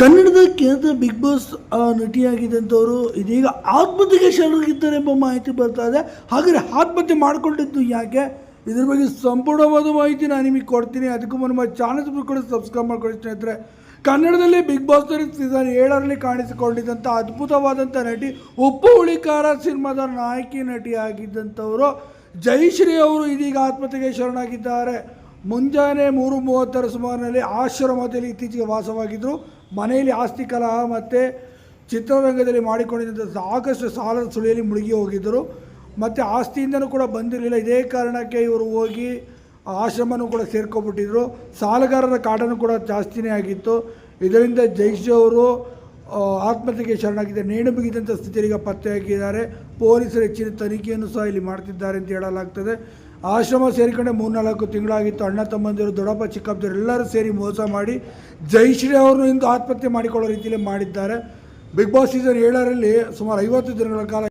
ಕನ್ನಡದ ಖ್ಯಾತ big boss ನಟಿಯಾಗಿದ್ದಂಥವರು ಇದೀಗ ಆತ್ಮಹತ್ಯೆಗೆ ಶರಣಾಗಿದ್ದಾರೆ ಎಂಬ ಮಾಹಿತಿ ಬರ್ತಾ ಇದೆ. ಹಾಗಾದರೆ ಆತ್ಮಹತ್ಯೆ ಮಾಡಿಕೊಂಡಿದ್ದು ಯಾಕೆ? ಇದ್ರ ಬಗ್ಗೆ ಸಂಪೂರ್ಣವಾದ ಮಾಹಿತಿ ನಾನು ನಿಮಗೆ ಕೊಡ್ತೀನಿ. ಅದಕ್ಕೂ ನಮ್ಮ ಚಾನಲ್ ಕೂಡ ಸಬ್ಸ್ಕ್ರೈಬ್ ಮಾಡ್ಕೊಳ್ಳಿ ಸ್ನೇಹಿತರೆ. ಕನ್ನಡದಲ್ಲಿ ಬಿಗ್ ಬಾಸ್ ಸೀಸನ್ ಏಳರಲ್ಲಿ ಕಾಣಿಸಿಕೊಂಡಿದ್ದಂಥ ಅದ್ಭುತವಾದಂಥ ನಟಿ ಉಪ್ಪು ಹುಳಿಕಾರ ಸಿನಿಮಾದ ನಾಯಕಿ ನಟಿ ಆಗಿದ್ದಂಥವರು ಜಯಶ್ರೀ ಅವರು ಇದೀಗ ಆತ್ಮಹತ್ಯೆಗೆ ಶರಣಾಗಿದ್ದಾರೆ. ಮುಂಜಾನೆ ಮೂರು ಮೂವತ್ತರ ಸುಮಾರಿನಲ್ಲಿ ಆಶ್ರಮದಲ್ಲಿ ಇತ್ತೀಚೆಗೆ ವಾಸವಾಗಿದ್ದರು ಮನೆಯಲ್ಲಿ ಆಸ್ತಿ ಕಲಹ ಮತ್ತು ಚಿತ್ರರಂಗದಲ್ಲಿ ಮಾಡಿಕೊಂಡಿದ್ದಂಥ ಸಾಕಷ್ಟು ಸಾಲದ ಸುಳಿಯಲ್ಲಿ ಮುಳುಗಿ ಹೋಗಿದ್ದರು. ಮತ್ತು ಆಸ್ತಿಯಿಂದನೂ ಕೂಡ ಬಂದಿರಲಿಲ್ಲ. ಇದೇ ಕಾರಣಕ್ಕೆ ಇವರು ಹೋಗಿ ಆಶ್ರಮನೂ ಕೂಡ ಸೇರ್ಕೊಬಿಟ್ಟಿದ್ರು ಸಾಲಗಾರರ ಕಾಟನೂ ಕೂಡ ಜಾಸ್ತಿನೇ ಆಗಿತ್ತು. ಇದರಿಂದ ಜೈಶ್ ಅವರು ಆತ್ಮಹತ್ಯೆಗೆ ಶರಣಾಗಿದೆ ನೇಣು ಬಿಗಿದಂಥ ಸ್ಥಿತಿಯಲ್ಲಿ ಈಗ ಪತ್ತೆಯಾಗಿದ್ದಾರೆ ಪೊಲೀಸರು ಹೆಚ್ಚಿನ ತನಿಖೆಯನ್ನು ಸಹ ಇಲ್ಲಿ ಮಾಡ್ತಿದ್ದಾರೆ ಅಂತ ಹೇಳಲಾಗ್ತದೆ. ಆಶ್ರಮ ಸೇರಿಕೊಂಡೆ ಮೂರ್ನಾಲ್ಕು ತಿಂಗಳಾಗಿತ್ತು. ಅಣ್ಣ, ತಮ್ಮಂದಿರು, ದೊಡ್ಡಪ್ಪ ಚಿಕ್ಕಪ್ಪದವರು ಎಲ್ಲರೂ ಸೇರಿ ಮೋಸ ಮಾಡಿ ಜೈಶ್ರೀ ಅವರು ಇಂದು ಆತ್ಮಹತ್ಯೆ ಮಾಡಿಕೊಳ್ಳೋ ರೀತಿಯಲ್ಲಿ ಮಾಡಿದ್ದಾರೆ. ಬಿಗ್ ಬಾಸ್ ಸೀಸನ್ ಏಳರಲ್ಲಿ ಸುಮಾರು ಐವತ್ತು ದಿನಗಳ ಕಾಲ